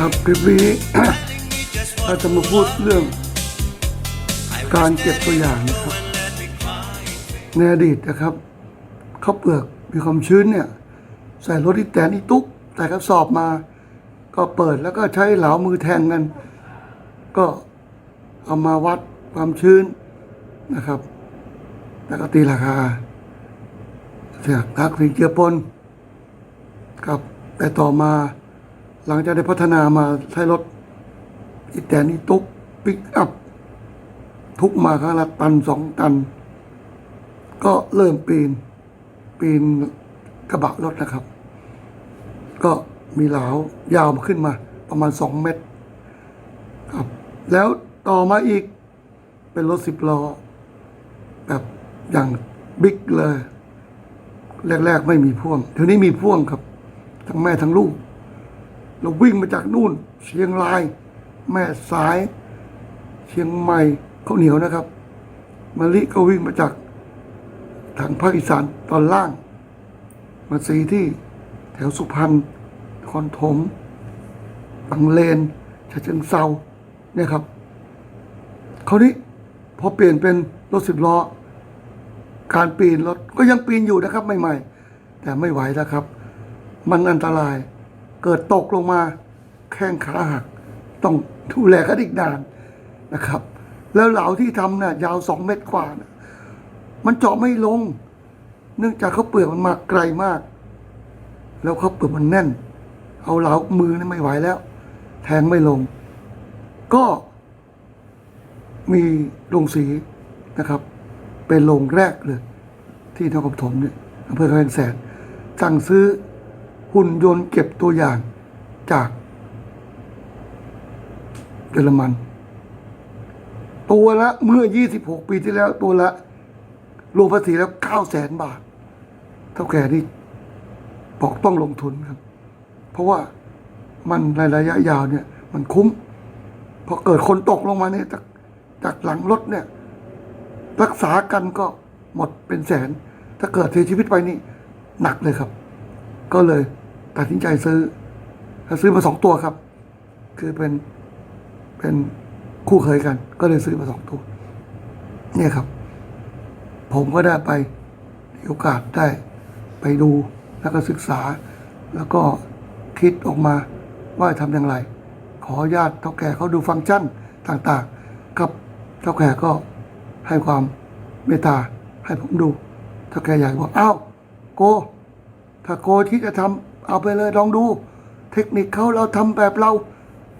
ครับคลิปนี้เราจะมาพูดเรื่อง การเก็บตัวอย่างนะครับในอดีตนะครับข้าวเปลือกมีความชื้นเนี่ยใส่รถอีแตนอีตุ๊กใส่กระสอบมา ก็เปิดแล้วก็ใช้เหลามือแทงกัน ก็เอามาวัดความชื้นนะครับ แล้วก็ตีราคาเสียทักสิงเจือปนครับแต่ต่อมา หลังจากได้พัฒนามาใช้รถอีแตนอีตุ๊กปิกอัพ ทุกมาครั้งละตันสองตัน ก็เริ่มปีน ปีนกระบะรถนะครับ ก็มีเหลายาวมาขึ้นมา ประมาณสองเมตร ครับ แล้วต่อมาอีกเป็นรถสิบล้อ แบบอย่างบิ๊กเลย แรก ๆ ไม่มีพ่วงเดี๋ยวนี้มีพ่วงครับ ทั้งแม่ทั้งลูก เราวิ่งมาจากนู่น เชียงราย แม่สาย เชียงใหม่ข้าวเหนียวนะครับมะลิก็วิ่งมาจากทางภาคอีสานตอนล่าง มาสีที่แถวสุพรรณคอนถมบางเลนฉะเชิงเซาเนี่ยครับคราวนี้พอเปลี่ยนเป็นรถสิบล้อ การปีนรถก็ยังปีนอยู่นะครับใหม่ๆ แต่ไม่ไหวแล้วครับ มันอันตราย เกิดตกลงมาแข้งขาหักต้องดูแลกันอีกนานนะครับ แล้วเหลาที่ทำน่ะยาวสองเมตรกว่านะมันเจาะไม่ลง เนื่องจากเขาเปลือกมันมาไกลมาก แล้วเขาเปลือกมันแน่น เอาเหลามือนี่ไม่ไหวแล้ว แทงไม่ลง ก็มีโรงสีนะครับ เป็นโรงแรกเลย ที่นครปฐมเนี่ยอำเภอกำแพงแสนสั่งซื้อ หุ่นยนต์เก็บตัวอย่างจากเยอรมัน ตัวละเมื่อ 26 ปีที่แล้วตัวละรวมภาษีแล้ว9แสนบาท เท่าแก่นี่บอกต้องลงทุนครับ เพราะว่ามันในระยะยาวเนี่ย มันคุ้มพอเกิดคนตกลงมาเนี่ยจากจากหลังรถเนี่ย รักษากันก็หมดเป็นแสน ถ้าเกิดเสียชีวิตไปนี่ หนักเลยครับ ก็เลย ตัดสินใจซื้อแล้วซื้อมาสองตัวครับ คือเป็นเป็นคู่เคยกัน ก็เลยซื้อมาสองตัว เนี่ยครับ ผมก็ได้ไปโอกาสได้ไปดูแล้วก็ศึกษา แล้วก็คิดออกมาว่าทำอย่างไร ขอญาตเท่าแก่เขาดูฟังก์ชันต่างๆกับเท่าแก่ก็ให้ความเมตตาให้ผมดู เท่าแก่ใหญ่บอกอ้าวโก ถ้าโกที่จะทำ เอาไปเลยลองดู เทคนิคเขาเราทำแบบเรา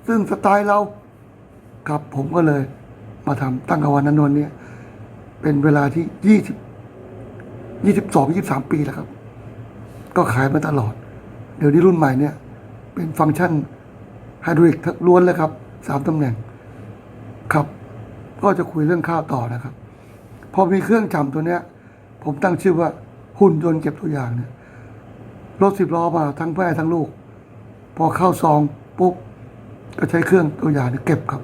ซึ่งสไตล์เรา ครับผมก็เลย มาทำตั้งแต่วันนั้นนเนี้ยเป็นเวลาที่ยี่สิบยี่สิบสองยี่สามปีแล้วครับ ก็ขายมาตลอด เดี๋ยวนี้รุ่นใหม่เนี่ย เป็นฟังก์ชันไฮดรอลิกล้วนเลยครับสามตำแหน่ง ครับ ก็จะคุยเรื่องข้าวต่อนะครับ พอมีเครื่องจำตัวเนี้ย ผมตั้งชื่อว่าหุ่นยนต์เก็บตัวอย่างเนี่ย รถสิบล้อมาทั้งแม่ทั้งลูก พอเข้าซองปุ๊บก็ใช้เครื่องตัวอย่างเนี่ยเก็บครับ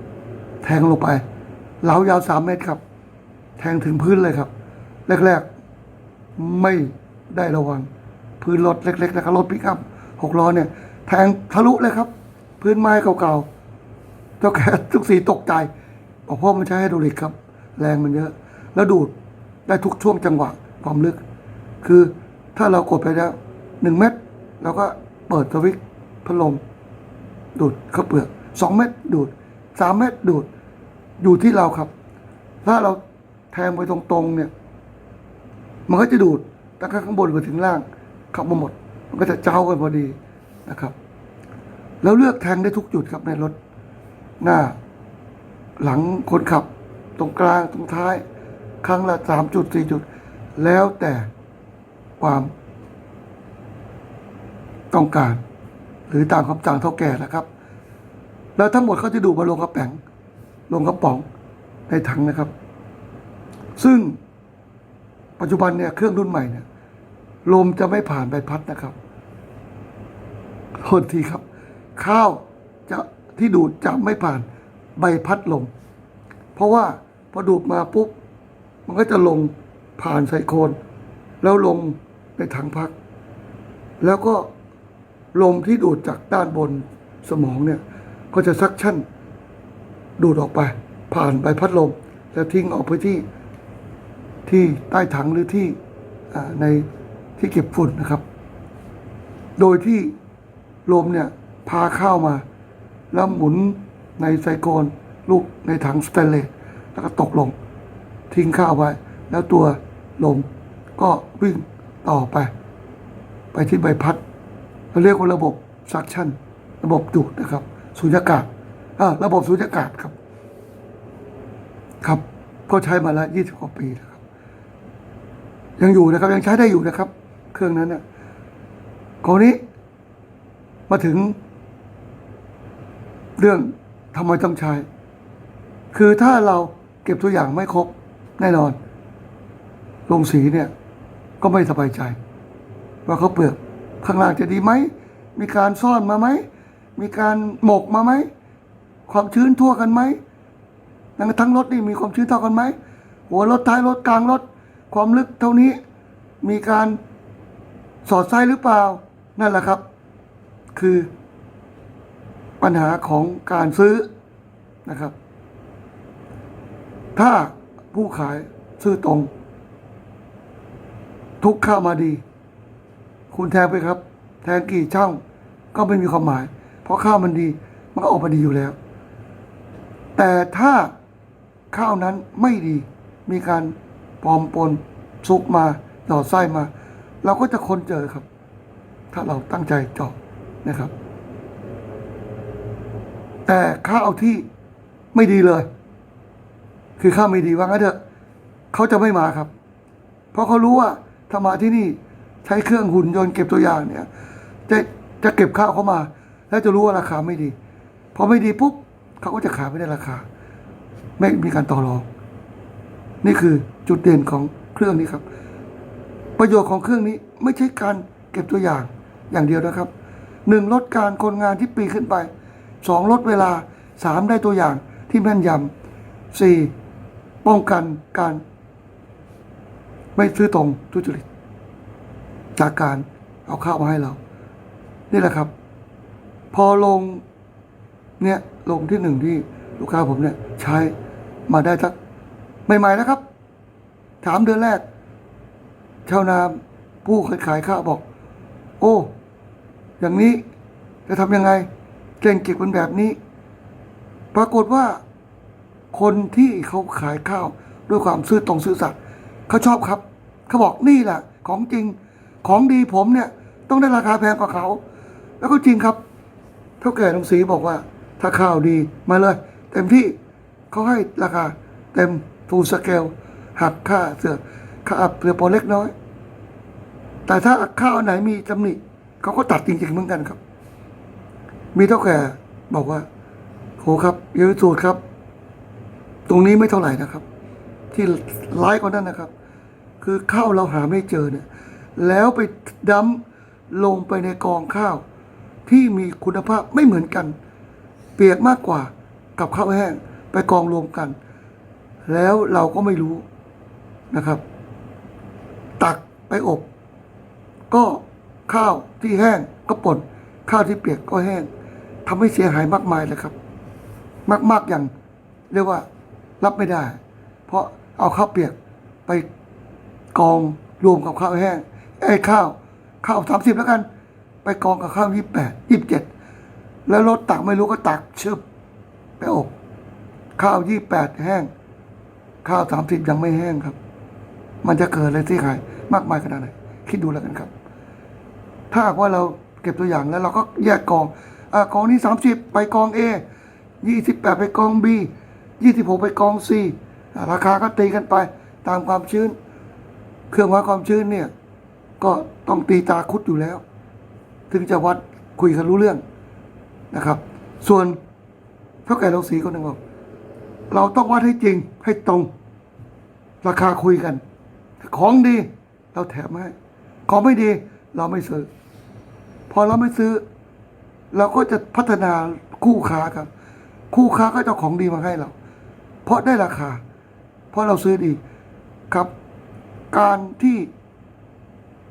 แทงลงไป เหลายาวสามเมตรครับ แทงถึงพื้นเลยครับ แรกๆ ไม่ได้ระวัง พื้นรถเล็กๆนะครับรถปิกอัพหกล้อเนี่ย แทงทะลุเลยครับ พื้นไม้เก่าๆ เจ้าแก่ทุกสีตกใจบอกพ่อมันใช้ไฮดรอลิกครับ แรงมันเยอะ แล้วดูดได้ทุกช่วงจังหวะความลึก คือถ้าเรากดไปแล้ว หนึ่งเม็ดเราก็เปิดสวิตช์พัดลมดูดข้าวเปลือกสองเม็ดดูดสามเม็ดดูดอยู่ที่เราครับ ถ้าเราแทงไปตรงๆเนี่ย มันก็จะดูดตั้งแต่ข้างบนไปถึงล่างเข้ามาหมด มันก็จะเจ้ากันพอดีนะครับ แล้วเลือกแทงได้ทุกจุดครับในรถ หน้า หลังคนขับ ตรงกลางตรงท้าย ครั้งละสามจุดสี่จุด แล้วแต่ความ ต้องการ หรือตามคำสั่งเท่าแก่นะครับ แล้วทั้งหมดเขาจะดูมาลงกระแป๋งลงกระป๋องในถังนะครับ ซึ่งปัจจุบันเนี่ยเครื่องรุ่นใหม่เนี่ยลมจะไม่ผ่านใบพัดนะครับโทษทีครับ ข้าวจะที่ดูดจะไม่ผ่านใบพัดลม เพราะว่าพอดูดมาปุ๊บมันก็จะลงผ่านไซโคน แล้วลงในถังพัก แล้วก็ ลมที่ดูดจากด้านบนสมองเนี่ย ก็จะซักชั่น ดูดออกไป ผ่านใบพัดลม แล้วทิ้งออกไปที่ที่ใต้ถังหรือที่ในที่เก็บฝุ่นนะครับ โดยที่ลมเนี่ยพาเข้ามา แล้วหมุนในไซโคลนลูกในถังสแตนเลสแล้วก็ตกลง ทิ้งข้าวไว้ แล้วตัวลมก็วิ่งต่อไป ไปที่ใบพัด เราเรียกว่าระบบซักชั่น ระบบดูดนะครับสุญญากาศอ่าระบบสุญญากาศครับ ครับก็ใช้มาแล้วยี่สิบกว่าปีแล้วครับ ยังอยู่นะครับ ยังใช้ได้อยู่นะครับ เครื่องนั้นนะคราวนี้มาถึง เรื่องทำไมต้องใช้ คือถ้าเราเก็บตัวอย่างไม่ครบแน่นอนลงสีเนี่ย ก็ไม่สบายใจ ว่าเขาเปลือก ข้างล่างจะดีไหม มีการซ่อนมาไหม มีการหมกมาไหม ความชื้นทั่วกันไหมทั้งรถนี่มีความชื้นเท่ากันไหม หัวรถท้ายรถกลางรถ ความลึกเท่านี้ มีการสอดไส้หรือเปล่า นั่นแหละครับ คือปัญหาของการซื้อนะครับ ถ้าผู้ขายซื้อตรง ทุกข้ามาดี คุณแทงไปครับ แทงกี่ช่างก็ไม่มีความหมาย เพราะข้าวมันดี มันก็ออกมาดีอยู่แล้ว แต่ถ้าข้าวนั้นไม่ดี มีการปลอมปนซุกมาหยอดไส้มา เราก็จะค้นเจอครับ ถ้าเราตั้งใจเจาะนะครับ แต่ข้าวที่ไม่ดีเลย คือข้าวไม่ดีว่างั้นเถอะเขาจะไม่มาครับ เพราะเขารู้ว่าถ้ามาที่นี่ ใช้เครื่องหุ่นยนต์เก็บตัวอย่างเนี่ย จะจะเก็บข้าวเข้ามา แล้วจะรู้ว่าราคาไม่ดีพอไม่ดีปุ๊บเขาก็จะขายไม่ได้ราคา ไม่มีการต่อรอง นี่คือจุดเด่นของเครื่องนี้ครับ ประโยชน์ของเครื่องนี้ไม่ใช่การเก็บตัวอย่างอย่างเดียวนะครับหนึ่งลดการคนงานที่ปีขึ้นไปสองลดเวลาสามได้ตัวอย่างที่แม่นยำสี่ป้องกันการ ไม่ซื้อตรงทุจริต จากการเอาข้าวมาให้เรา นี่แหละครับ พอลงเนี่ยลงที่หนึ่งที่ลูกค้าผมเนี่ย ใช้มาได้สักใหม่ๆนะครับถามเดือนแรก ชาวนาผู้เคยขายข้าวบอก โอ้ อย่างนี้จะทำยังไงเก่งเก็บเป็นแบบนี้ ปรากฏว่า คนที่เขาขายข้าว ด้วยความซื่อตรงซื่อสัตย์เขาชอบครับ เขาบอกนี่แหละของจริง ของดีผมเนี่ย ต้องได้ราคาแพงกว่าเขา แล้วก็จริงครับ เท่าแก่ตรงสีบอกว่า ถ้าข้าวดีมาเลย เต็มที่เขาให้ราคาเต็มฟูลสเกลหักค่าเสือค่าอับเหลือพอเล็กน้อย แต่ถ้าข้าวไหนมีตำหนิเขาก็ตัดจริงๆเหมือนกันครับ มีเท่าแก่บอกว่าโหครับเยอะสูตรครับ ตรงนี้ไม่เท่าไหร่นะครับ ที่ร้ายกว่านั้นนะครับ คือข้าวเราหาไม่เจอเนี่ย แล้วไปดั้มลงไปในกองข้าว ที่มีคุณภาพไม่เหมือนกัน เปียกมากกว่ากับข้าวแห้งไปกองรวมกัน แล้วเราก็ไม่รู้นะครับ ตักไปอบ ก็ข้าวที่แห้งก็ป่นข้าวที่เปียกก็แห้งทำให้เสียหายมากมายเลยครับ มาก ๆอย่างเรียกว่ารับไม่ได้ เพราะเอาข้าวเปียกไปกองรวมกับข้าวแห้ง ไอ้ข้าว ข้าวสามสิบแล้วกัน ไปกองกับข้าวยี่แปดยี่สิบเจ็ดแล้วรถตักไม่รู้ก็ตักชึบไปอบข้าวยี่แปดแห้ง ข้าวสามสิบยังไม่แห้งครับ มันจะเกิดอะไรที่ขายมากมายขนาดไหนคิดดูแล้วกันครับ ถ้าว่าเราเก็บตัวอย่างแล้ว เราก็แยกกองอากองนี้สามสิบไปกอง A ยี่สิบแปดไปกอง B ยี่สิบหกไปกอง C อ่าราคาก็ตีกันไปตามความชื้น เครื่องวัดความชื้นเนี่ย ก็ต้องตีตาคุดอยู่แล้ว ถึงจะวัดคุยกันรู้เรื่องนะครับ ส่วนเท่าแก่ลงสีคนหนึ่งบอกเราต้องวัดให้จริงให้ตรง ราคาคุยกัน ของดี เราแถมให้ ของไม่ดี เราไม่ซื้อ พอเราไม่ซื้อ เราก็จะพัฒนาคู่ค้าครับ คู่ค้าก็จะของดีมาให้เรา เพราะได้ราคา เพราะเราซื้อดีครับ การที่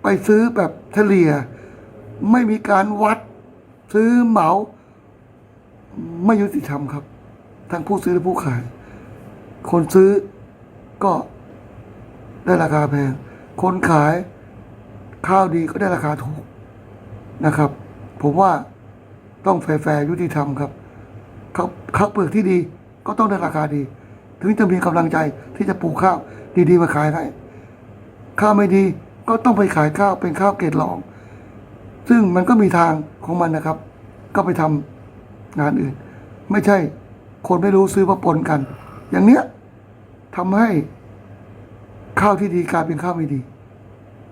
ไปซื้อแบบเฉลี่ย ไม่มีการวัด ซื้อเหมาไม่ยุติธรรมครับ ทั้งผู้ซื้อและผู้ขาย คนซื้อก็ได้ราคาแพง คนขายข้าวดีก็ได้ราคาถูกนะครับ ผมว่าต้องแฟร์ยุติธรรมครับเขาวข้าเปลือกที่ดีก็ต้องได้ราคาดี ถึงจะมีกำลังใจที่จะปลูกข้าวดีๆมาขายให้ข้าวไม่ดี ก็ต้องไปขายข้าวเป็นข้าวเกรดรอง ซึ่งมันก็มีทางของมันนะครับ ก็ไปทำงานอื่น ไม่ใช่คนไม่รู้ซื้อมาปนกัน อย่างเนี้ยทำให้ข้าวที่ดีกลายเป็นข้าวไม่ดี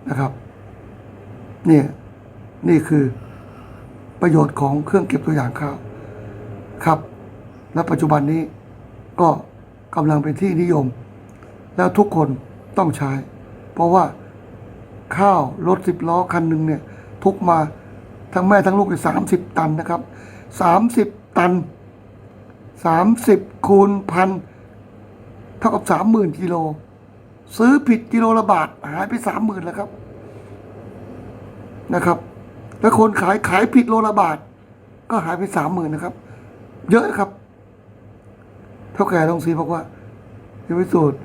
นะครับ เนี่ยนี่คือประโยชน์ของเครื่องเก็บตัวอย่างข้าวครับ และปัจจุบันนี้ก็กำลังเป็นที่นิยม แล้วทุกคนต้องใช้ เพราะว่า ข้าวรถสิบล้อคันหนึ่งเนี่ยทุกมาทั้งแม่ทั้งลูกเนี่ยสามสิบตันนะครับสามสิบตันสามสิบคูณพันเท่ากับสามหมื่นกิโล ซื้อผิดกิโลละบาทหายไปสามหมื่นแล้วครับนะครับ แล้วคนขายขายผิดโลละบาท ก็หายไปสามหมื่นนะครับ เยอะครับ เท่าแก่ลงสีบอกว่ายังพิสูจน์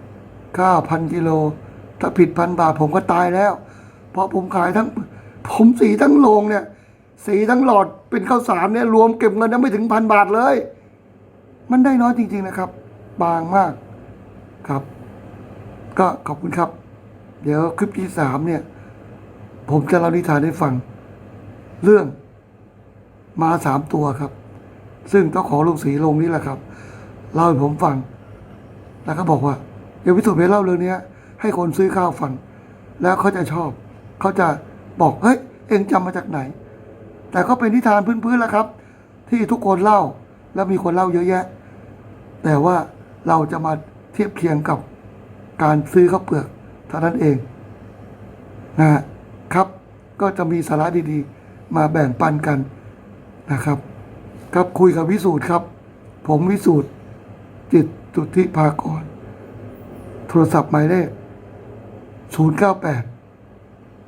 ข้าวพันกิโล ถ้าผิดพันบาทผมก็ตายแล้ว เพราะผมขายทั้ง ผมสีทั้งโรงเนี่ย สีทั้งหลอดเป็นข้าวสารเนี่ยรวมเก็บเงินยังไม่ถึงพันบาทเลย มันได้น้อยจริง ๆนะครับ บางมากครับ ก็ขอบคุณครับ เดี๋ยวคลิปที่สามเนี่ย ผมจะเล่านิทานให้ฟัง เรื่องมาสามตัวครับ ซึ่งต้องขอลงศรีลงนี่แหละครับเล่าให้ผมฟัง แล้วก็บอกว่าเดี๋ยวพิสูจน์ไปเล่าเรื่องนี้ให้คนซื้อข้าวฟัง แล้วเขาจะชอบ เขาจะบอกเฮ้ยเองจำมาจากไหน แต่ก็เป็นนิทานพื้นๆแล้วครับ ที่ทุกคนเล่าแล้วมีคนเล่าเยอะแยะ แต่ว่าเราจะมาเทียบเคียงกับการซื้อข้าวเปลือกเท่านั้นเองนะครับ ก็จะมีสาระดีๆ มาแบ่งปันกันนะครับ ครับคุยกับวิสูตรครับ ผมวิสูตรจิตสุทธิภากร โทรศัพท์หมายเลข098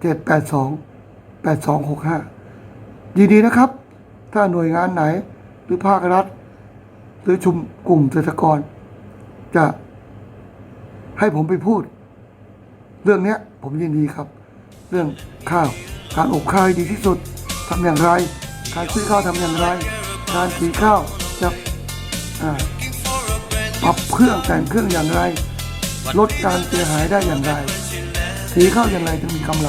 782 8265 ยินดีนะครับ ถ้าหน่วยงานไหนหรือภาครัฐ หรือชุมกลุ่มเกษตรกร จะให้ผมไปพูด เรื่องนี้ผมยินดีครับ เรื่องข้าวการอบข้าวให้ดีที่สุดทำอย่างไร การซื้อข้าวทำอย่างไร การสีข้าวจะปรับเครื่องแต่งเครื่องอย่างไร ลดการเสียหายได้อย่างไรสีข้าวอย่างไรถึงมีกำไร